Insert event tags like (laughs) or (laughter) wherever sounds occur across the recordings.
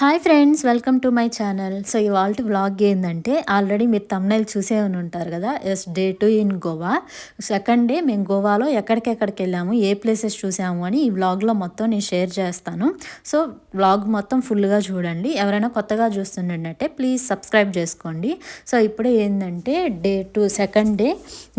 Hi friends welcome to my channel. So ఇవాళ vlog ఏంటంటే already మీరు తమ్నైల్ చూసే ఉంటారు కదా yes day two in Goa. Second day మేము గోవాలో ఎక్కడికెక్కడికి వెళ్ళాము ఏ ప్లేసెస్ చూసాము అని ఈ వ్లాగ్లో మొత్తం నేను షేర్ చేస్తాను. సో వ్లాగ్ మొత్తం ఫుల్గా చూడండి. ఎవరైనా కొత్తగా చూస్తుండంటే ప్లీజ్ సబ్స్క్రైబ్ చేసుకోండి. సో ఇప్పుడే ఏంటంటే డే టు సెకండ్ డే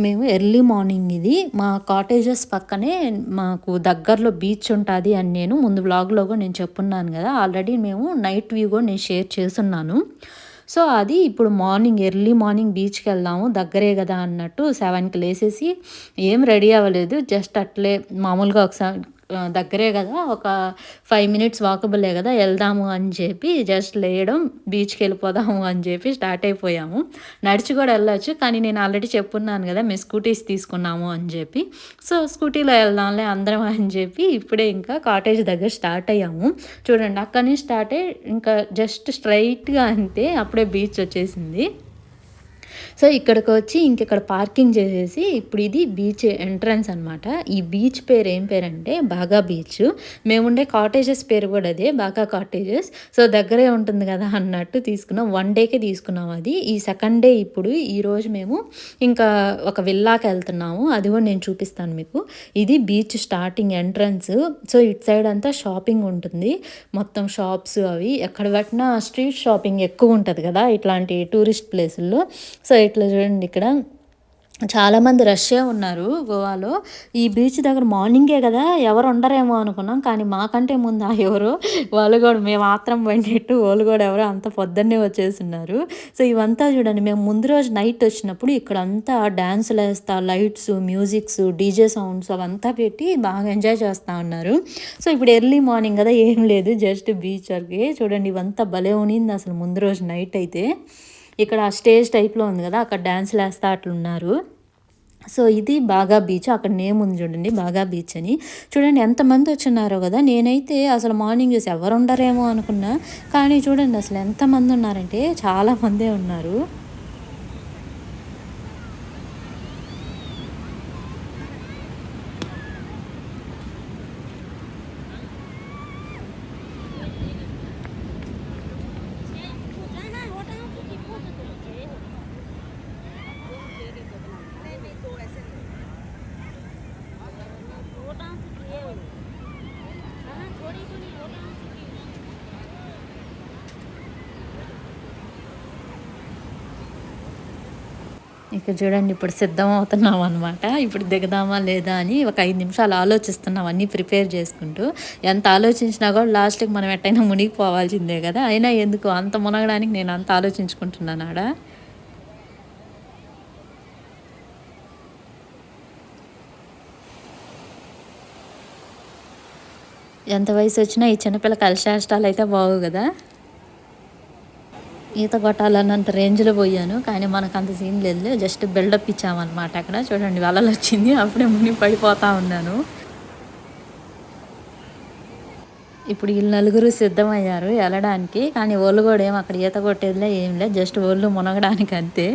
మేము ఎర్లీ మార్నింగ్ ఇది. మా కాటేజెస్ పక్కనే మాకు దగ్గరలో బీచ్ ఉంటుంది అని నేను ముందు వ్లాగ్లో కూడా నేను చెప్పున్నాను కదా ఆల్రెడీ మేము నైట్ వ్యూ కూడా నేను షేర్ చేస్తున్నాను. సో అది ఇప్పుడు మార్నింగ్ ఎర్లీ మార్నింగ్ బీచ్కి వెళ్దాము దగ్గరే కదా అన్నట్టు సెవెన్కి లేసేసి ఏం రెడీ అవ్వలేదు. జస్ట్ అట్లే మామూలుగా ఒకసారి దగ్గరే కదా ఒక ఫైవ్ మినిట్స్ వాకబులే కదా వెళ్దాము అని చెప్పి జస్ట్ లేయడం బీచ్కి వెళ్ళిపోదాము అని చెప్పి స్టార్ట్ అయిపోయాము. నడిచి కూడా వెళ్ళొచ్చు కానీ నేను ఆల్రెడీ చెప్పున్నాను కదా మేము స్కూటీస్ తీసుకున్నాము అని చెప్పి. సో స్కూటీలో వెళ్దాంలే అందరం అని చెప్పి ఇప్పుడే ఇంకా కాటేజ్ దగ్గర స్టార్ట్ అయ్యాము. చూడండి అక్కడి నుంచి స్టార్ట్ అయ్యి ఇంకా జస్ట్ స్ట్రైట్గా అంతే అప్పుడే బీచ్ వచ్చేసింది. సో ఇక్కడికి వచ్చి ఇంకెక్కడ పార్కింగ్ చేసేసి ఇప్పుడు ఇది బీచ్ ఎంట్రన్స్ అనమాట ఈ బీచ్ పేరు ఏం పేరంటే బాగా బీచ్. మేముండే కాటేజెస్ పేరు కూడా అదే బాగా కాటేజెస్. సో దగ్గరే ఉంటుంది కదా అన్నట్టు తీసుకున్నాం. వన్ డేకే తీసుకున్నాం అది. ఈ సెకండ్ డే ఇప్పుడు ఈరోజు మేము ఇంకా ఒక విల్లాకి వెళ్తున్నాము. అది కూడా నేను చూపిస్తాను మీకు. ఇది బీచ్ స్టార్టింగ్ ఎంట్రన్స్. సో ఇటు సైడ్ అంతా షాపింగ్ ఉంటుంది. మొత్తం షాప్స్ అవి. ఎక్కడ పెట్టినా స్ట్రీట్ షాపింగ్ ఎక్కువ ఉంటుంది కదా ఇట్లాంటి టూరిస్ట్ ప్లేసుల్లో. సో ఇట్లా చూడండి ఇక్కడ. చాలామంది రష్యే ఉన్నారు గోవాలో. ఈ బీచ్ దగ్గర మార్నింగే కదా ఎవరు ఉండరేమో అనుకున్నాం. కానీ మాకంటే ముందు ఆ ఎవరో వాళ్ళు కూడా మేము మాత్రం పండిట్టు వాళ్ళు కూడా ఎవరో అంత పొద్దున్నే వచ్చేస్తున్నారు. సో ఇవంతా చూడండి మేము ముందు రోజు నైట్ వచ్చినప్పుడు ఇక్కడ అంతా డ్యాన్సులు వేస్తా లైట్స్ మ్యూజిక్స్ డీజే సౌండ్స్ అవంతా పెట్టి బాగా ఎంజాయ్ చేస్తూ ఉన్నారు. సో ఇప్పుడు ఎర్లీ మార్నింగ్ కదా ఏం లేదు జస్ట్ బీచ్ వరకే. చూడండి ఇవంతా భలే ఉనింది అసలు ముందు రోజు నైట్ అయితే. ఇక్కడ స్టేజ్ టైప్లో ఉంది కదా అక్కడ డ్యాన్స్లు వేస్తా అట్లున్నారు. సో ఇది బాగా బీచ్ అక్కడ నేమ్ ఉంది చూడండి బాగా బీచ్ అని. చూడండి ఎంతమంది వచ్చినారో కదా నేనైతే అసలు మార్నింగ్ చూసి ఎవరు ఉండరేమో అనుకున్నా. కానీ చూడండి అసలు ఎంతమంది ఉన్నారంటే చాలామందే ఉన్నారు. ఇక చూడండి ఇప్పుడు సిద్ధం అవుతున్నాం అనమాట ఇప్పుడు దిగదామా లేదా అని ఒక ఐదు నిమిషాలు ఆలోచిస్తున్నాం అన్నీ ప్రిపేర్ చేసుకుంటూ. ఎంత ఆలోచించినా కూడా లాస్ట్కి మనం ఎట్టయినా మునిగిపోవాల్సిందే కదా. అయినా ఎందుకు? అంత మునగడానికి నేను అంత ఆలోచించుకుంటున్నాను ఆడ? ఎంత వయసు వచ్చినా ఈ చిన్నపిల్ల కలిశాష్టాలు అయితే బాగు కదా. ఈత కొట్టాలన్నంత రేంజ్లో పోయాను. కానీ మనకు అంత సీన్ లేదు జస్ట్ బిల్డప్ ఇచ్చామన్నమాట అక్కడ. చూడండి వలలు వచ్చింది. అప్పుడే ముని పడిపోతా ఉన్నాను. ఇప్పుడు వీళ్ళు నలుగురు సిద్ధమయ్యారు వెళ్ళడానికి కానీ ఒళ్ళు కూడా ఏం అక్కడ ఈత కొట్టేదిలే ఏం లేదు జస్ట్ ఒళ్ళు మునగడానికి అంతే.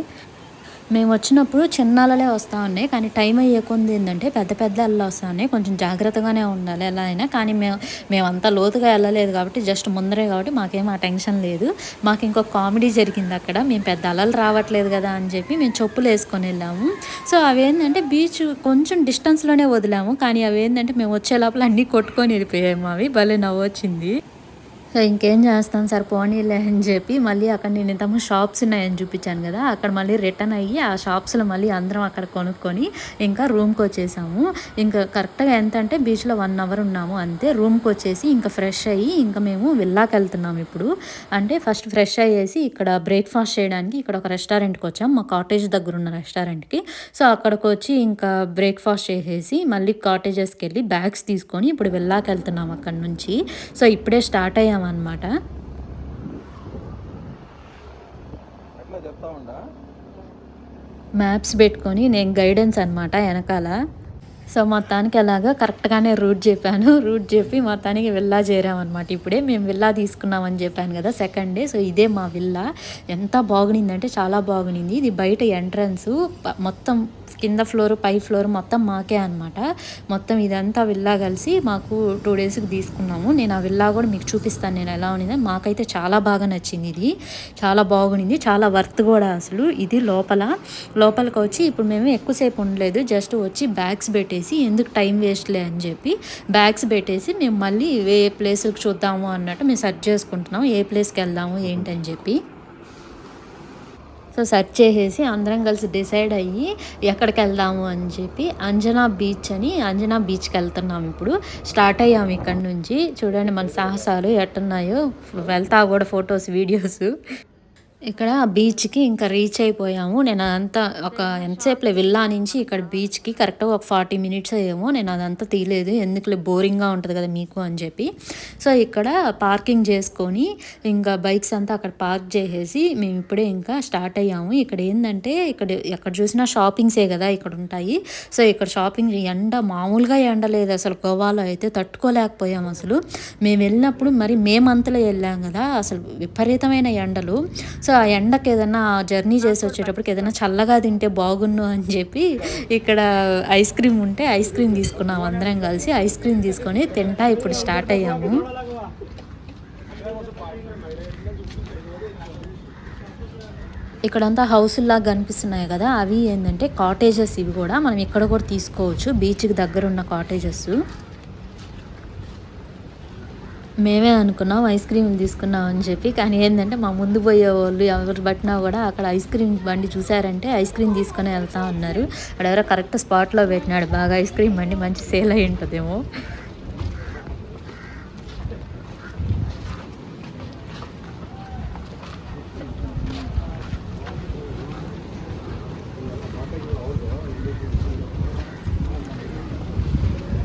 మేము వచ్చినప్పుడు చిన్న అలలే వస్తూ ఉన్నాయి. కానీ టైం అయ్యే కొంది ఏంటంటే పెద్ద పెద్ద అలలు వస్తూ ఉన్నాయి. కొంచెం జాగ్రత్తగానే ఉండాలి ఎలా అయినా కానీ మేము మేమంతా లోతుగా వెళ్ళలేదు కాబట్టి జస్ట్ ముందరే కాబట్టి మాకేం ఆ టెన్షన్ లేదు. మాకు ఇంకొక కామెడీ జరిగింది అక్కడ. మేము పెద్ద అలలు రావట్లేదు కదా అని చెప్పి మేము చెప్పులు వేసుకొని వెళ్ళాము. సో అవేంటంటే బీచ్ కొంచెం డిస్టెన్స్లోనే వదిలాము. కానీ అవేంటంటే మేము వచ్చే లోపల అన్నీ కొట్టుకొని వెళ్ళిపోయాము అవి. భలే నవ్వు వచ్చింది సో ఇంకేం చేస్తాం సార్? పోనీలే అని చెప్పి మళ్ళీ అక్కడ నేను ఇంతకు షాప్స్ ఉన్నాయని చూపించాను కదా అక్కడ మళ్ళీ రిటర్న్ అయ్యి ఆ షాప్స్లో మళ్ళీ అందరం అక్కడ కొనుక్కొని ఇంకా రూమ్కి వచ్చేసాము. ఇంకా కరెక్ట్గా ఎంత అంటే బీచ్లో వన్ అవర్ ఉన్నాము అంతే. రూమ్కి వచ్చేసి ఇంకా ఫ్రెష్ అయ్యి ఇంకా మేము విల్లాకి వెళ్తున్నాము ఇప్పుడు. అంటే ఫస్ట్ ఫ్రెష్ అయ్యేసి ఇక్కడ బ్రేక్ఫాస్ట్ చేయడానికి ఇక్కడ ఒక రెస్టారెంట్కి వచ్చాం. మా కాటేజ్ దగ్గర ఉన్న రెస్టారెంట్కి. సో అక్కడికి వచ్చి ఇంకా బ్రేక్ఫాస్ట్ చేసేసి మళ్ళీ కాటేజెస్కి వెళ్ళి బ్యాగ్స్ తీసుకొని ఇప్పుడు విల్లాకి వెళ్తున్నాం అక్కడ నుంచి. సో ఇప్పుడే స్టార్ట్ అయ్యాము అనమాట మ్యాప్స్ పెట్టుకొని నేను గైడెన్స్ అనమాట వెనకాల. సో మొత్తానికి అలాగా కరెక్ట్గానే రూట్ చెప్పాను. (laughs) రూట్ చెప్పి మొత్తానికి విల్లా చేరామన్నమాట. ఇప్పుడే మేము విల్లా తీసుకున్నామని చెప్పాను కదా సెకండ్ డే. సో ఇదే మా విల్లా. ఎంత బాగునిందంటే చాలా బాగునింది. ఇది బయట ఎంట్రన్స్. మొత్తం కింద ఫ్లోర్ పై ఫ్లోర్ మొత్తం మాకే అనమాట మొత్తం ఇదంతా విల్లా కలిసి మాకు టూ డేస్కి తీసుకున్నాము. నేను ఆ విల్లా కూడా మీకు చూపిస్తాను నేను ఎలా ఉన్నది మాకైతే చాలా బాగా నచ్చింది ఇది. చాలా బాగుంది చాలా వర్త్ కూడా అసలు. ఇది లోపల. లోపలికి వచ్చి ఇప్పుడు మేము ఎక్కువసేపు ఉండలేదు. జస్ట్ వచ్చి బ్యాగ్స్ పెట్టి పెట్టేసి ఎందుకు టైం వేస్ట్లే అని చెప్పి బ్యాగ్స్ పెట్టేసి మేము మళ్ళీ ఏ ప్లేస్కి చూద్దాము అన్నట్టు మేము సెర్చ్ చేసుకుంటున్నాం ఏ ప్లేస్కి వెళ్దాము ఏంటని చెప్పి. సో సెర్చ్ చేసేసి అందరం కలిసి డిసైడ్ అయ్యి ఎక్కడికి వెళ్దాము అని చెప్పి అంజనా బీచ్ అని అంజనా బీచ్కి వెళ్తున్నాం ఇప్పుడు. స్టార్ట్ అయ్యాము ఇక్కడ నుంచి. చూడండి మన సాహసాలు ఎట్టున్నాయో వెళ్తా కూడా ఫొటోస్ వీడియోస్ ఇక్కడ బీచ్కి ఇంకా రీచ్ అయిపోయాము. నేను అదంతా ఒక ఎంతసేపులే విల్లా నుంచి ఇక్కడ బీచ్కి కరెక్ట్గా ఒక ఫార్టీ మినిట్స్ ఏమో నేను అదంతా తీయలేదు. ఎందుకులే బోరింగ్గా ఉంటుంది కదా మీకు అని చెప్పి. సో ఇక్కడ పార్కింగ్ చేసుకొని ఇంకా బైక్స్ అంతా అక్కడ పార్క్ చేసేసి మేము ఇప్పుడే ఇంకా స్టార్ట్ అయ్యాము. ఇక్కడ ఏంటంటే ఇక్కడ ఎక్కడ చూసినా షాపింగ్సే కదా ఇక్కడ ఉంటాయి. సో ఇక్కడ షాపింగ్ ఎండ మామూలుగా ఎండ లేదు. అసలు గోవాలో అయితే తట్టుకోలేకపోయాము అసలు. మేము వెళ్ళినప్పుడు మరి మేమంతలో వెళ్ళాం కదా. అసలు విపరీతమైన ఎండలు. సో ఆ ఎండకి ఏదైనా జర్నీ చేసి వచ్చేటప్పటికి ఏదైనా చల్లగా తింటే బాగుండు అని చెప్పి ఇక్కడ ఐస్ క్రీమ్ ఉంటే ఐస్ క్రీమ్ తీసుకున్నాం అందరం కలిసి. ఐస్ క్రీమ్ తీసుకొని తింటా ఇప్పుడు స్టార్ట్ అయ్యాము. ఇక్కడంతా హౌసుల్లాగా కనిపిస్తున్నాయి కదా అవి ఏంటంటే కాటేజెస్ ఇవి కూడా మనం ఇక్కడ కూడా తీసుకోవచ్చు బీచ్కి దగ్గర ఉన్న కాటేజెస్. మేమే అనుకున్నాం ఐస్ క్రీమ్ తీసుకున్నాం అని చెప్పి. కానీ ఏంటంటే మా ముందు పోయే వాళ్ళు ఎవరు పట్టినా కూడా అక్కడ ఐస్ క్రీమ్ బండి చూసారంటే ఐస్ క్రీమ్ తీసుకొని వెళ్తా ఉన్నారు అక్కడ ఎవరో కరెక్ట్ స్పాట్లో పెట్టినాడు. బాగా ఐస్ క్రీమ్ బండి మంచి సేల్ అయి ఉంటుందేమో.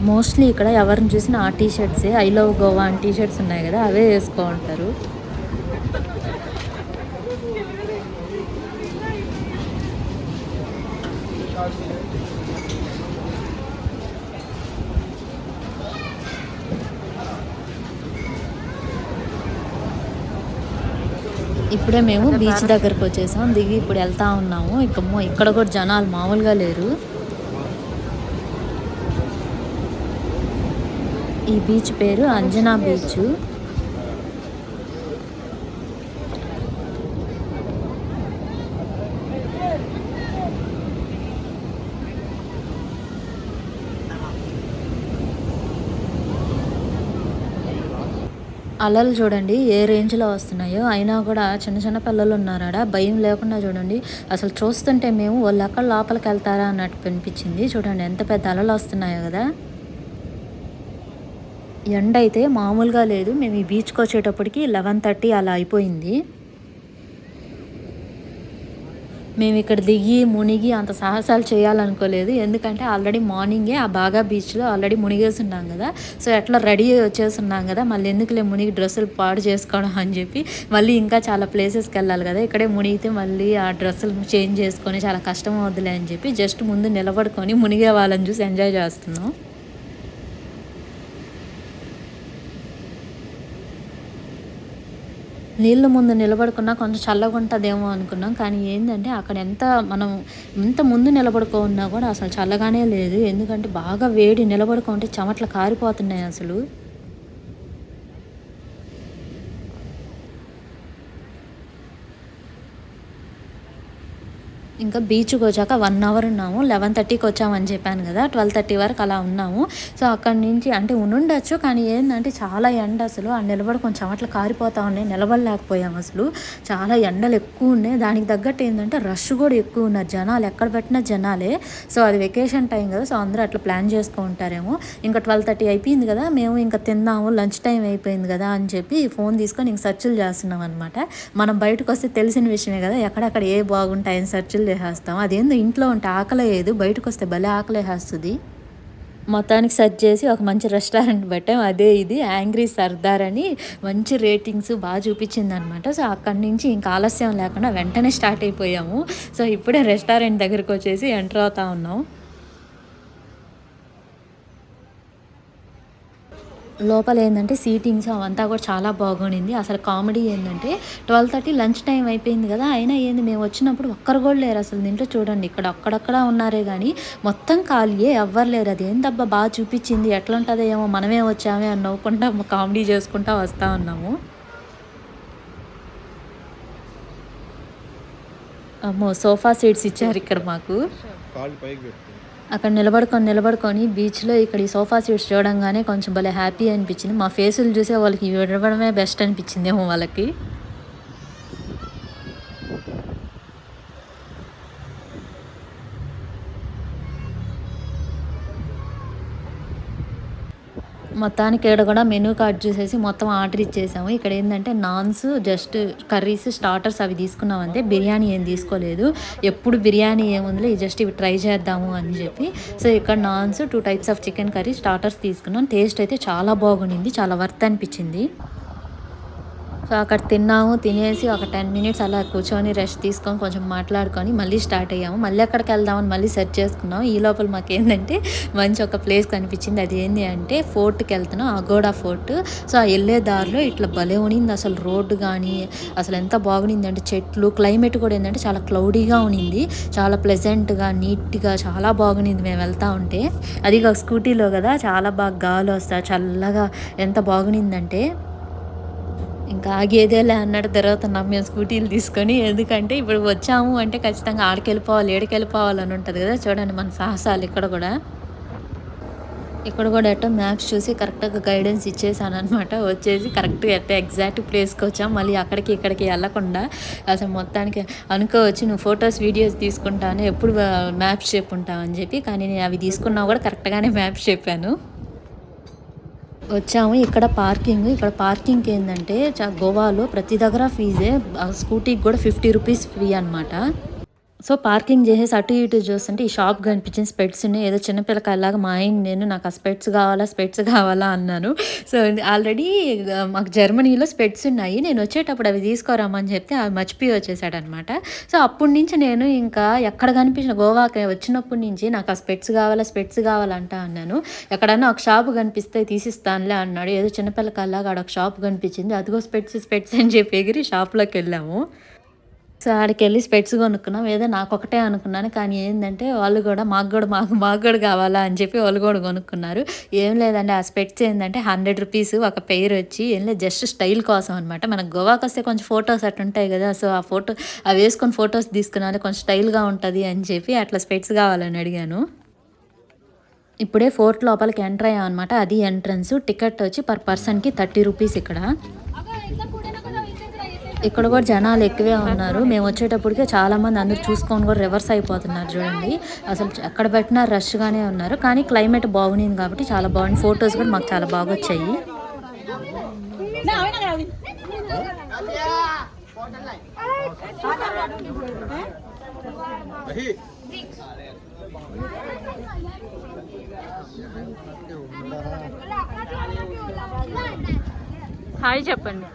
మోస్ట్లీ ఇక్కడ ఎవరిని చూసినా ఆ టీ షర్ట్సే ఐ లవ్ గోవా అని టీ షర్ట్స్ ఉన్నాయి కదా అవే వేసుకో ఉంటారు ఇప్పుడే మేము బీచ్ దగ్గరకు వచ్చేసాం. దిగి ఇప్పుడు వెళ్తా ఉన్నాము. ఇక ఇక్కడ కూడా జనాలు మామూలుగా లేరు. ఈ బీచ్ పేరు అంజనా బీచ్. అలలు చూడండి ఏ రేంజ్లో వస్తున్నాయో. అయినా కూడా చిన్న చిన్న పిల్లలు ఉన్నారాడ? భయం లేకుండా చూడండి. అసలు చూస్తుంటే మేము వాళ్ళు ఎక్కడ లోపలికి వెళ్తారా అన్నట్టు అనిపించింది. చూడండి ఎంత పెద్ద అలలు వస్తున్నాయో కదా. ఎండ అయితే మామూలుగా లేదు. మేము ఈ బీచ్కి వచ్చేటప్పటికి లెవెన్ థర్టీ అలా అయిపోయింది. మేము ఇక్కడ దిగి మునిగి అంత సాహసాలు చేయాలనుకోలేదు. ఎందుకంటే ఆల్రెడీ మార్నింగే ఆ బాగా బీచ్లో ఆల్రెడీ మునిగేసి ఉన్నాం కదా. సో ఎట్లా రెడీ వచ్చేస్తున్నాం కదా మళ్ళీ ఎందుకులే మునిగి డ్రెస్సులు పాడు చేసుకోవడం అని చెప్పి మళ్ళీ ఇంకా చాలా ప్లేసెస్కి వెళ్ళాలి కదా. ఇక్కడే మునిగితే మళ్ళీ ఆ డ్రెస్సులు చేంజ్ చేసుకొని చాలా కష్టం అవుద్దులే అని చెప్పి జస్ట్ ముందు నిలబడుకొని మునిగే వాళ్ళని చూసి ఎంజాయ్ చేస్తున్నాం. నీళ్ళ ముందు నిలబడుకున్నా కొంచెం చల్లగా ఉంటుందేమో అనుకున్నాం. కానీ ఏంటంటే అక్కడ ఎంత మనం ఎంత ముందు నిలబడుకున్నా కూడా అసలు చల్లగానే లేదు. ఎందుకంటే బాగా వేడి నిలబడుకుంటే చెమట్లు కారిపోతున్నాయి అసలు. ఇంకా బీచ్కి వచ్చాక వన్ అవర్ ఉన్నాము. లెవెన్ థర్టీకి వచ్చామని చెప్పాను కదా. ట్వెల్వ్ థర్టీ వరకు అలా ఉన్నాము. సో అక్కడి నుంచి అంటే ఉండుండొచ్చు. కానీ ఏంటంటే చాలా ఎండ అసలు. ఆ నిలబడి కొంచెం అట్లా కారిపోతా ఉన్నాయి. నిలబడలేకపోయాము అసలు. చాలా ఎండలు ఎక్కువ ఉన్నాయి. దానికి తగ్గట్టు ఏంటంటే రష్ కూడా ఎక్కువ ఉన్నారు జనాలు. ఎక్కడ పెట్టినా జనాలే. సో అది వెకేషన్ టైం కదా. సో అందరూ అట్లా ప్లాన్ చేసుకుంటారేమో ఇంకా ట్వెల్వ్ థర్టీ అయిపోయింది కదా. మేము ఇంకా తిందాము లంచ్ టైం అయిపోయింది కదా అని చెప్పి ఫోన్ తీసుకొని ఇంక సెర్చ్లు చేస్తున్నాం అనమాట మనం బయటకు వస్తే తెలిసిన విషయమే కదా. ఎక్కడెక్కడ ఏ బాగుంటాయని సెర్చ్లు వేసేస్తాం అదేందో ఇంట్లో ఉంటే ఆకలేదు లేదు బయటకు వస్తే భలే ఆకలేసేస్తుంది. మొత్తానికి సెర్చ్ చేసి ఒక మంచి రెస్టారెంట్ పెట్టాం. అదే ఇది. యాంగ్రీ సర్దార్ అని మంచి రేటింగ్స్ బాగా చూపించింది అనమాట సో అక్కడి నుంచి ఇంకా ఆలస్యం లేకుండా వెంటనే స్టార్ట్ అయిపోయాము. సో ఇప్పుడే రెస్టారెంట్ దగ్గరకు వచ్చేసి ఎంటర్ అవుతా ఉన్నాం. లోపల ఏంటంటే సీటింగ్స్ అవంతా కూడా చాలా బాగుండింది. అసలు కామెడీ ఏంటంటే ట్వెల్వ్ థర్టీ లంచ్ టైం అయిపోయింది కదా అయినా ఏంది మేము వచ్చినప్పుడు ఒక్కరు కూడా లేరు అసలు. దీంట్లో చూడండి ఇక్కడ అక్కడక్కడ ఉన్నారే కానీ మొత్తం ఖాళీయే ఎవ్వరు లేరు. అది ఏందబ్బా బాగా చూపించింది. ఎట్లా ఉంటుందో ఏమో మనమే వచ్చామే అని నవ్వుకుంటా కామెడీ చేసుకుంటా వస్తూ ఉన్నాము. అమ్మో సోఫా సీట్స్ ఇచ్చారు ఇక్కడ మాకు. కాళ్ళు పైకి పెట్టు అక్కడ నిలబడుకొని నిలబడుకొని బీచ్లో ఇక్కడ ఈ సోఫా సీట్స్ చూడంగానే కొంచెం భలే హ్యాపీ అనిపించింది. మా ఫేసులు చూసే వాళ్ళకి విడవడమే బెస్ట్ అనిపించిందేమో వాళ్ళకి. మొత్తానికి ఇక్కడ కూడా మెనూ కార్డ్ చూసేసి మొత్తం ఆర్డర్ ఇచ్చేసాము. ఇక్కడ ఏంటంటే నాన్స్ జస్ట్ కర్రీస్ స్టార్టర్స్ అవి తీసుకున్నాం అంతే బిర్యానీ ఏం తీసుకోలేదు. ఎప్పుడు బిర్యానీ ఏముందిలే జస్ట్ ఇవి ట్రై చేద్దాము అని చెప్పి. సో ఇక్కడ naans two types of chicken curry starters తీసుకున్నాం. టేస్ట్ అయితే చాలా బాగుండింది చాలా వర్త్ అనిపించింది. అక్కడ తిన్నాము తినేసి ఒక టెన్ మినిట్స్ అలా కూర్చొని రెస్ట్ తీసుకొని కొంచెం మాట్లాడుకొని మళ్ళీ స్టార్ట్ అయ్యాము. మళ్ళీ అక్కడికి వెళ్దామని మళ్ళీ సెర్చ్ చేసుకున్నాం ఈ లోపల మాకు ఏంటంటే మంచి ఒక ప్లేస్ కనిపించింది. అది ఏంటి అంటే ఫోర్ట్కి వెళ్తున్నాం అగోడా ఫోర్ట్ సో ఆ వెళ్ళే దారిలో ఇట్లా భలే ఉనింది. అసలు రోడ్డు కానీ అసలు ఎంత బాగునింది అంటే చెట్లు క్లైమేట్ కూడా ఏంటంటే చాలా క్లౌడీగా ఉనింది. చాలా ప్లెజెంట్గా నీట్గా చాలా బాగునింది మేము వెళ్తా ఉంటే. అది ఒక స్కూటీలో కదా చాలా బాగా గాలి వస్తా చల్లగా ఎంత బాగునిందంటే ఇంకా ఆగేదేలే అన్నాడు. తర్వాత మేము స్కూటీలు తీసుకొని ఎందుకంటే ఇప్పుడు వచ్చాము అంటే ఖచ్చితంగా ఆడికి వెళ్ళిపోవాలి ఏడికి వెళ్ళిపోవాలి అని ఉంటుంది కదా చూడండి మన సాహసాలు ఇక్కడ కూడా. ఇక్కడ కూడా ఎట్టో మ్యాప్స్ చూసి కరెక్ట్గా గైడెన్స్ ఇచ్చేసాను అనమాట వచ్చేసి కరెక్ట్గా అట్ట ఎగ్జాక్ట్ ప్లేస్కి వచ్చాం. మళ్ళీ అక్కడికి ఇక్కడికి వెళ్ళకుండా అసలు మొత్తానికి అనుకోవచ్చు నువ్వు ఫొటోస్ వీడియోస్ తీసుకుంటాను ఎప్పుడు మ్యాప్స్ చెప్పుంటావు అని చెప్పి కానీ నేను అవి తీసుకున్నా కూడా కరెక్ట్గానే మ్యాప్స్ చెప్పాను. వచ్చాము. ఇక్కడ పార్కింగ్. ఇక్కడ పార్కింగ్ ఏంటంటే చా- గోవాలో ప్రతి దగ్గర ఫీజే స్కూటీకి కూడా ఫిఫ్టీ రూపీస్ ఫ్రీ అనమాట సో పార్కింగ్ చేసేసి అటు ఇటు చూస్తుంటే ఈ షాప్ కనిపించిన స్పెట్స్ ఉన్నాయి ఏదో చిన్నపిల్లకాయలాగా మా ఆయన నేను నాకు ఆ స్పెట్స్ కావాలా స్పెట్స్ కావాలా అన్నాను. సో ఆల్రెడీ మాకు జర్మనీలో స్పెట్స్ ఉన్నాయి. నేను వచ్చేటప్పుడు అవి తీసుకోరామని చెప్తే అవి మర్చిపోయి వచ్చేసాడనమాట. సో అప్పటి నుంచి నేను ఇంకా ఎక్కడ కనిపించిన గోవాకి వచ్చినప్పటి నుంచి నాకు ఆ స్పెట్స్ కావాలా స్పెట్స్ కావాలంట అన్నాను. ఎక్కడన్నా ఒక షాప్ కనిపిస్తే తీసిస్తానులే అన్నాడు. ఏదో చిన్నపిల్లకాయలాగా ఆడ ఒక షాప్ కనిపించింది. అదిగో స్పెట్స్ స్పెట్స్ అని చెప్పి ఎగిరి షాప్లోకి వెళ్ళాము. సో ఆడికి వెళ్ళి స్పెట్స్ కొనుక్కున్నాం. ఏదో నాకు ఒకటే అనుకున్నాను. కానీ ఏంటంటే వాళ్ళు కూడా మాకు కూడా మాకు మాకు కూడా కావాలా అని చెప్పి వాళ్ళు కూడా కొనుక్కున్నారు. ఏం లేదండి. ఆ స్పెట్స్ ఏంటంటే హండ్రెడ్ రూపీస్ ఒక పెయిర్ వచ్చి ఏం లేదు జస్ట్ స్టైల్ కోసం అనమాట మనకు గోవాకి వస్తే కొంచెం ఫొటోస్ అట్లా ఉంటాయి కదా. సో ఆ ఫోటో అవి వేసుకొని ఫొటోస్ తీసుకున్నాను కొంచెం స్టైల్గా ఉంటుంది అని చెప్పి అట్లా స్పెట్స్ కావాలని అడిగాను. ఇప్పుడే ఫోర్ట్ లోపలికి ఎంటర్ అయ్యాం అనమాట అది ఎంట్రన్స్. టికెట్ వచ్చి పర్ పర్సన్కి థర్టీ రూపీస్ ఇక్కడ. ఇక్కడ కూడా జనాలు ఎక్కువే ఉన్నారు. మేము వచ్చేటప్పటికే చాలా మంది అందరు చూసుకొని కూడా రివర్స్ అయిపోతున్నారు చూడండి. అసలు ఎక్కడ పెట్టినా రష్గానే ఉన్నారు. కానీ క్లైమేట్ బాగుంది కాబట్టి చాలా బాగుంది. ఫొటోస్ కూడా మాకు చాలా బాగా వచ్చాయి. హాయ్ చెప్పండి.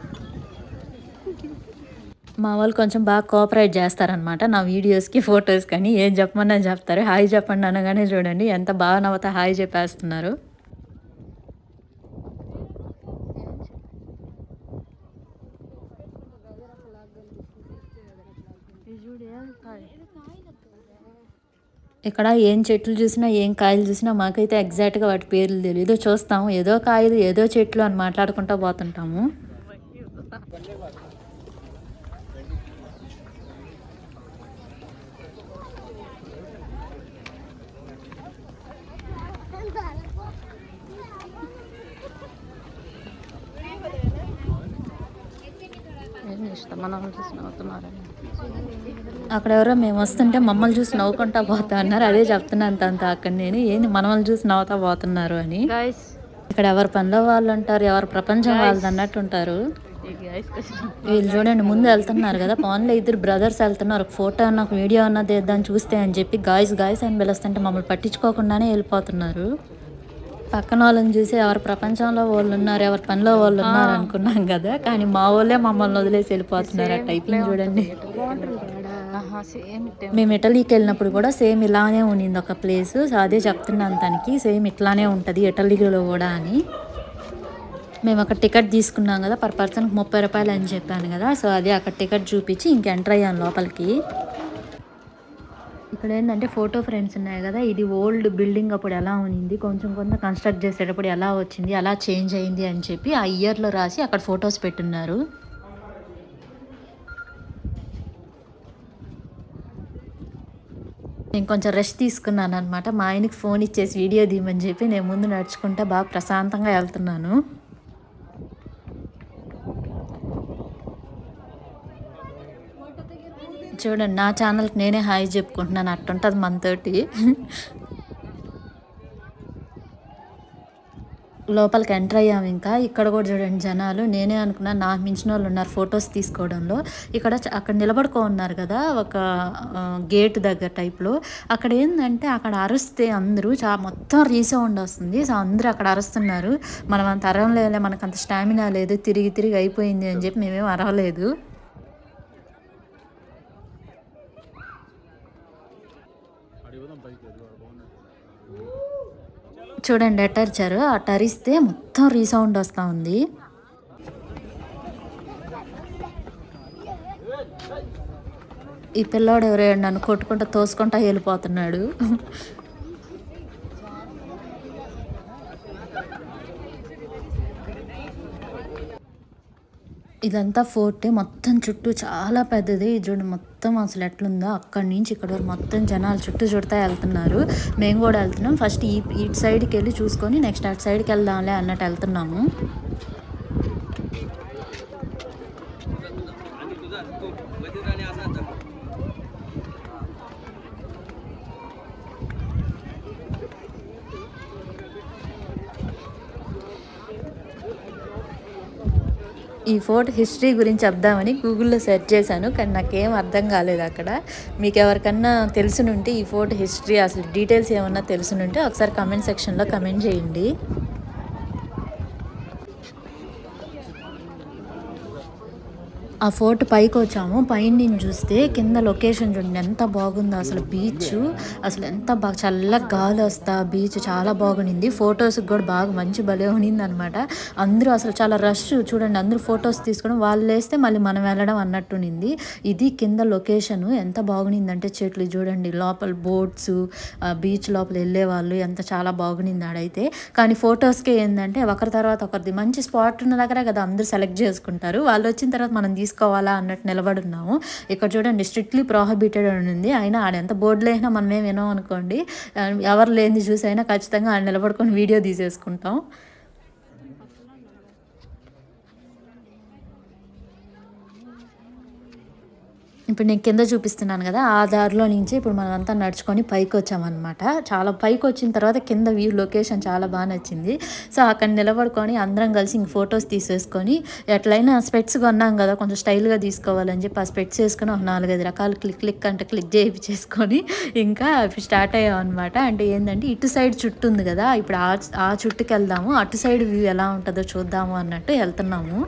మా వాళ్ళు కొంచెం బాగా కోఆపరేట్ చేస్తారనమాట నా వీడియోస్కి ఫొటోస్ కానీ ఏం చెప్పమన్నా చెప్తారు. హాయ్ చెప్పండి అనగానే చూడండి. ఎంత బాగా నవ్వుతా హాయ్ చెప్పేస్తున్నారు. ఇక్కడ ఏం చెట్లు చూసినా ఏం కాయలు చూసినా మాకైతే ఎగ్జాక్ట్గా వాటి పేర్లు తెలియదు. చూస్తాము. ఏదో కాయలు ఏదో చెట్లు అని మాట్లాడుకుంటూ పోతుంటాము. అక్కడ ఎవరో మేము వస్తుంటే మమ్మల్ని చూసి నవ్వుకుంటా పోతా అన్నారు. అదే చెప్తున్నాను అంత అక్కడ నేను. ఏంది మనల్ని చూసి నవ్వుతా పోతున్నారు అని. ఇక్కడ ఎవరి పనిలో వాళ్ళు ఉంటారు ఎవరి ప్రపంచం వాళ్ళది అన్నట్టు ఉంటారు. వీళ్ళు చూడండి ముందు వెళ్తున్నారు కదా. పవన్లో ఇద్దరు బ్రదర్స్ వెళ్తున్నారు. ఒక ఫోటో అన్న ఒక వీడియో అన్న తీద్దాం చూస్తే అని చెప్పి గాయస్ గాయస్ అని పిలుస్తుంటే మమ్మల్ని పట్టించుకోకుండానే వెళ్ళిపోతున్నారు. పక్కన వాళ్ళని చూసి ఎవరి ప్రపంచంలో వాళ్ళు ఉన్నారు ఎవరి పనిలో వాళ్ళు ఉన్నారు అనుకున్నాం కదా. కానీ మా వాళ్ళే మమ్మల్ని వదిలేసి వెళ్ళిపోతున్నారు ఆ టైపింగ్ చూడండి. మేము ఇటలీకి వెళ్ళినప్పుడు కూడా సేమ్ ఇలానే ఉండింది ఒక ప్లేస్ సో అదే చెప్తున్నాను తనకి సేమ్ ఇట్లానే ఉంటుంది ఇటలీలో కూడా అని. మేము అక్కడ టికెట్ తీసుకున్నాం కదా పర్ పర్సన్కి ముప్పై రూపాయలు అని చెప్పాను కదా. సో అది అక్కడ టికెట్ చూపించి ఇంక ఎంటర్ అయ్యాను లోపలికి. ఇక్కడ ఏంటంటే ఫోటో ఫ్రేమ్స్ ఉన్నాయి కదా ఇది ఓల్డ్ బిల్డింగ్ అప్పుడు ఎలా ఉన్నింది కొంచెం కొంత కన్స్ట్రక్ట్ చేసేటప్పుడు ఎలా వచ్చింది ఎలా చేంజ్ అయింది అని చెప్పి ఆ ఇయర్లో రాసి అక్కడ ఫొటోస్ పెట్టున్నారు. నేను కొంచెం రెస్ట్ తీసుకున్నాను అనమాట మా ఆయనకి ఫోన్ ఇచ్చేసి వీడియో తీయమని చెప్పి నేను ముందు నడుచుకుంటా బాగా ప్రశాంతంగా వెళ్తున్నాను. చూడండి నా ఛానల్కి నేనే హాయ్ చెప్పుకుంటున్నాను. అట్టుంటుంది మనతోటి లోపలికి ఎంటర్ అయ్యాము ఇంకా. ఇక్కడ కూడా చూడండి జనాలు. నేనే అనుకున్నాను నాకు మించిన వాళ్ళు ఉన్నారు. ఫొటోస్ తీసుకోవడంలో. ఇక్కడ అక్కడ నిలబడుకో ఉన్నారు కదా ఒక గేట్ దగ్గర టైప్లో అక్కడ ఏంటంటే అక్కడ అరుస్తే అందరూ చా మొత్తం రీసౌండ్ వస్తుంది. సో అందరూ అక్కడ అరుస్తున్నారు. మనం అంత అరవలేలే మనకు అంత స్టామినా లేదు. తిరిగి తిరిగి అయిపోయింది అని చెప్పి మేమేం అరవలేదు. చూడండి ఎట్టరిచారు అటరిస్తే మొత్తం రీసౌండ్ వస్తూ ఉంది. ఈ పిల్లోడు ఎవరో నన్ను కొట్టుకుంటా తోసుకుంటా వెళ్ళిపోతున్నాడు. ఇదంతా ఫోర్టే మొత్తం చుట్టూ చాలా పెద్దది. చూడండి మొత్తం అసలు ఎట్లుందో. అక్కడి నుంచి ఇక్కడ వరకు మొత్తం జనాలు చుట్టూ చుడతా వెళ్తున్నారు. మేము కూడా వెళ్తున్నాం. ఫస్ట్ ఈ ఇటు సైడ్కి వెళ్ళి చూసుకొని నెక్స్ట్ అటు సైడ్కి వెళ్దాంలే అన్నట్టు వెళ్తున్నాము. ఈ ఫోర్ట్ హిస్టరీ గురించి చెప్దామని గూగుల్లో సెర్చ్ చేశాను కానీ నాకేం అర్థం కాలేదు అక్కడ. మీకు ఎవరికన్నా తెలిసినుంటే ఈ ఫోర్ట్ హిస్టరీ అసలు డీటెయిల్స్ ఏమన్నా తెలిసినుంటే ఒకసారి కమెంట్ సెక్షన్లో కమెంట్ చేయండి. ఆ ఫోర్ట్ పైకి వచ్చాము. పైన నుంచి చూస్తే కింద లొకేషన్ చూడండి. ఎంత బాగుందో అసలు బీచ్. అసలు ఎంత బాగా చల్లగా గాలి వస్తా. బీచ్ చాలా బాగుండింది. ఫొటోస్కి కూడా బాగా మంచి భలే ఉన్నింది అనమాట అందరూ అసలు చాలా రష్ చూడండి. అందరూ ఫొటోస్ తీసుకోవడం వాళ్ళు వేస్తే మళ్ళీ మనం వెళ్ళడం అన్నట్టునింది ఇది కింద లొకేషన్. ఎంత బాగునిందంటే చెట్లు చూడండి. లోపల బోట్స్ బీచ్ లోపల వెళ్ళే వాళ్ళు ఎంత చాలా బాగుండింది ఆడైతే. కానీ ఫొటోస్కి ఏంటంటే ఒకరి తర్వాత ఒకరిది. మంచి స్పాట్ ఉన్న దగ్గర కదా అందరూ సెలెక్ట్ చేసుకుంటారు. వాళ్ళు వచ్చిన తర్వాత మనం తీసుకోవాలా అన్నట్టు నిలబడి ఉన్నాము ఇక్కడ చూడండి స్ట్రిక్ట్లీ ప్రోహిబిటెడ్ అని ఉంది. అయినా ఆడ ఎంత బోర్డులో అయినా మనం ఏం వినాం అనుకోండి ఎవరు లేనిది చూసి అయినా ఖచ్చితంగా ఆడ నిలబడుకొని వీడియో తీసేసుకుంటాం. ఇప్పుడు నేను కింద చూపిస్తున్నాను కదా ఆ దారిలో నుంచి ఇప్పుడు మనం అంతా నడుచుకొని పైకి వచ్చామన్నమాట. చాలా పైకి వచ్చిన తర్వాత కింద వ్యూ లొకేషన్ చాలా బాగా నచ్చింది. సో అక్కడ నిలబడుకొని అందరం కలిసి ఇంక ఫొటోస్ తీసేసుకొని ఎట్లయినా స్పెట్స్ కొన్నాం కదా కొంచెం స్టైల్గా తీసుకోవాలని చెప్పి ఆ స్పెట్స్ వేసుకొని ఒక నాలుగైదు రకాలు క్లిక్ క్లిక్ అంటే క్లిక్ చేయించేసుకొని ఇంకా స్టార్ట్ అయ్యాం అనమాట అంటే ఏంటంటే ఇటు సైడ్ చుట్టూ ఉంది కదా ఇప్పుడు ఆ ఆ చుట్టుకి వెళ్దాము అటు సైడ్ వ్యూ ఎలా ఉంటుందో చూద్దాము అన్నట్టు వెళ్తున్నాము.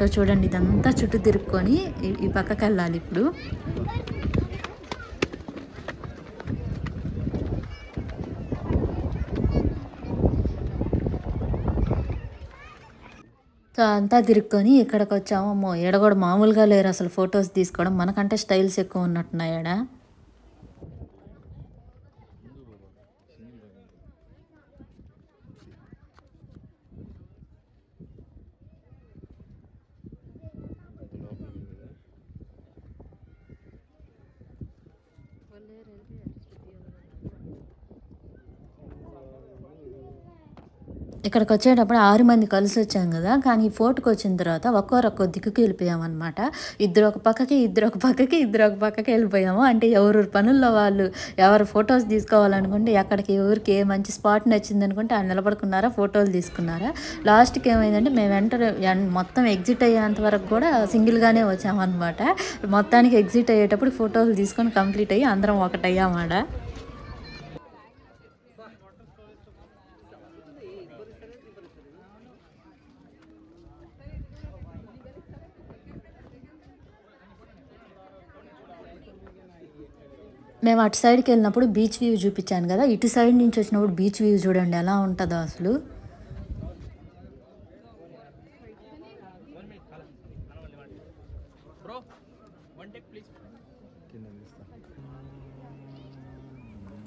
సో చూడండి ఇదంతా చుట్టూ తిరుక్కొని ఈ- పక్కకి వెళ్ళాలి ఇప్పుడు. సో అంతా తిరుక్కొని ఇక్కడికి వచ్చాము. అమ్మో ఈడ కూడా మామూలుగా లేరు అసలు ఫొటోస్ తీసుకోవడం. మనకంటే స్టైల్స్ ఎక్కువ ఉన్నట్టున్నాయి ఇక్కడికి వచ్చేటప్పుడు ఆరు మంది కలిసి వచ్చాం కదా కానీ ఈ ఫోర్ట్కి వచ్చిన తర్వాత ఒక్కొరొక్క దిక్కుకి వెళ్ళిపోయామన్నమాట. ఇద్దరు ఒక పక్కకి ఇద్దరు ఒక పక్కకి ఇద్దరు ఒక పక్కకి వెళ్ళిపోయాము. అంటే ఎవరు పనుల్లో వాళ్ళు ఎవరు ఫొటోస్ తీసుకోవాలనుకుంటే ఎక్కడికి ఎవరికి ఏ మంచి స్పాట్ నచ్చింది అనుకుంటే ఆ నిలబడుకున్నారా ఫోటోలు తీసుకున్నారా. లాస్ట్కి ఏమైందంటే మేము ఎంటర్ మొత్తం ఎగ్జిట్ అయ్యేంత వరకు కూడా సింగిల్గానే వచ్చామన్నమాట. మొత్తానికి ఎగ్జిట్ అయ్యేటప్పుడు ఫోటోలు తీసుకొని కంప్లీట్ అయ్యి అందరం ఒకటయ్యామాడ మేము అటు సైడ్కి వెళ్ళినప్పుడు బీచ్ వ్యూ చూపించాను కదా ఇటు సైడ్ నుంచి వచ్చినప్పుడు బీచ్ వ్యూ చూడండి ఎలా ఉంటుందో అసలు.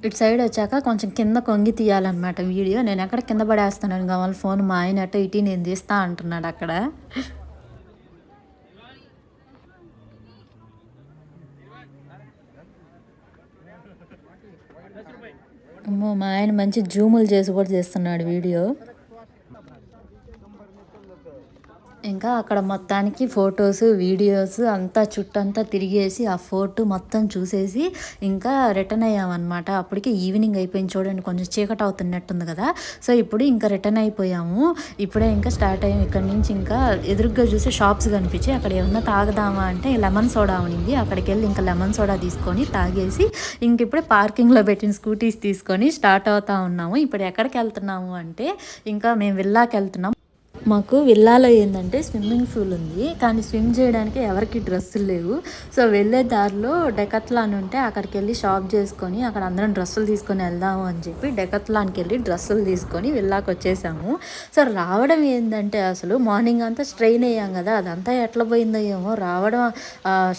ఇటు సైడ్ వచ్చాక కొంచెం కింద కొంగి తీయాలన్నమాట వీడియో. నేను ఎక్కడ కింద పడేస్తున్నాను కావాలి ఫోన్ మా ఆయన అటు ఇటు నేను తీస్తా అంటున్నాడు అక్కడ. మా ఆయన మంచి జూములు చేసి కూడా చేస్తున్నాడు వీడియో. ఇంకా అక్కడ మొత్తానికి ఫొటోస్ వీడియోస్ అంతా చుట్టంతా తిరిగేసి ఆ ఫోటో మొత్తం చూసేసి ఇంకా రిటర్న్ అయ్యామన్నమాట. అప్పటికి ఈవినింగ్ అయిపోయింది చూడండి కొంచెం చీకటి అవుతున్నట్టుంది కదా. సో ఇప్పుడు ఇంకా రిటర్న్ అయిపోయాము. ఇప్పుడే ఇంకా స్టార్ట్ అయ్యాము. ఇక్కడ నుంచి ఇంకా ఎదురుగ్గా చూసి షాప్స్ కనిపించి అక్కడ ఏమన్నా తాగదామా అంటే లెమన్ సోడా ఉంది అక్కడికి వెళ్ళి ఇంకా లెమన్ సోడా తీసుకొని తాగేసి ఇంక ఇప్పుడే పార్కింగ్లో పెట్టిన స్కూటీస్ తీసుకొని స్టార్ట్ అవుతా ఉన్నాము. ఇప్పుడు ఎక్కడికి వెళ్తున్నాము అంటే ఇంకా మేము విల్లాకి వెళ్తున్నాం మాకు విల్లాలో ఏంటంటే స్విమ్మింగ్ పూల్ ఉంది. కానీ స్విమ్ చేయడానికి ఎవరికి డ్రెస్సులు లేవు. సో వెళ్ళే దారిలో డెకత్లాన్ ఉంటే అక్కడికి వెళ్ళి షాప్ చేసుకొని అక్కడ అందరం డ్రెస్సులు తీసుకొని వెళ్దాము అని చెప్పి డెకత్లాన్కి వెళ్ళి డ్రెస్సులు తీసుకొని విల్లాకి వచ్చేసాము. సో రావడం ఏంటంటే అసలు మార్నింగ్ అంతా స్ట్రెయిన్ అయ్యాం కదా అదంతా ఎట్లా పోయిందో ఏమో. రావడం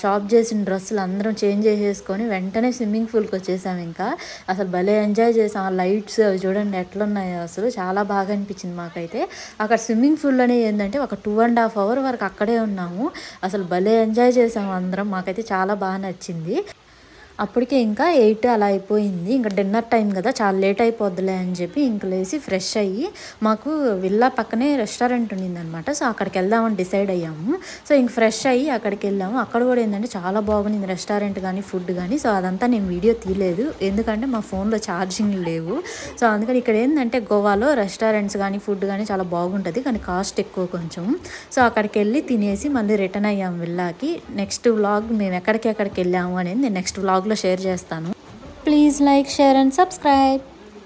షాప్ చేసిన డ్రెస్సులు అందరం చేంజ్ చేసేసుకొని వెంటనే స్విమ్మింగ్ పూల్కి వచ్చేసాము ఇంకా. అసలు భలే ఎంజాయ్ చేసాం. ఆ లైట్స్ అవి చూడండి ఎట్లున్నాయో అసలు. చాలా బాగా అనిపించింది మాకైతే. అక్కడ స్విమ్మింగ్ పూల్లోనే ఏంటంటే ఒక టూ అండ్ హాఫ్ అవర్ వరకు అక్కడే ఉన్నాము. అసలు భలే ఎంజాయ్ చేసాము అందరం. మాకైతే చాలా బాగా నచ్చింది. అప్పటికే ఇంకా ఎయిట్ అలా అయిపోయింది. ఇంకా డిన్నర్ టైం కదా చాలా లేట్ అయిపోద్దిలే అని చెప్పి ఇంక లేచి ఫ్రెష్ అయ్యి మాకు విల్లా పక్కనే రెస్టారెంట్ ఉండిందనమాట సో అక్కడికి వెళ్దామని డిసైడ్ అయ్యాము. సో ఇంక ఫ్రెష్ అయ్యి అక్కడికి వెళ్ళాము. అక్కడ కూడా ఏంటంటే చాలా బాగుంది రెస్టారెంట్ కానీ ఫుడ్ కానీ. సో అదంతా నేను వీడియో తీయలేదు. ఎందుకంటే మా ఫోన్లో ఛార్జింగ్ లేవు. సో అందుకని ఇక్కడ ఏంటంటే గోవాలో రెస్టారెంట్స్ కానీ ఫుడ్ కానీ చాలా బాగుంటుంది. కానీ కాస్ట్ ఎక్కువ కొంచెం. సో అక్కడికి వెళ్ళి తినేసి మళ్ళీ రిటర్న్ అయ్యాము విల్లాకి. నెక్స్ట్ వ్లాగ్ మేము ఎక్కడికి ఎక్కడికి వెళ్ళాము అనేది నేను నెక్స్ట్ బ్లాగ్లో షేర్ చేస్తాను. Please like share and subscribe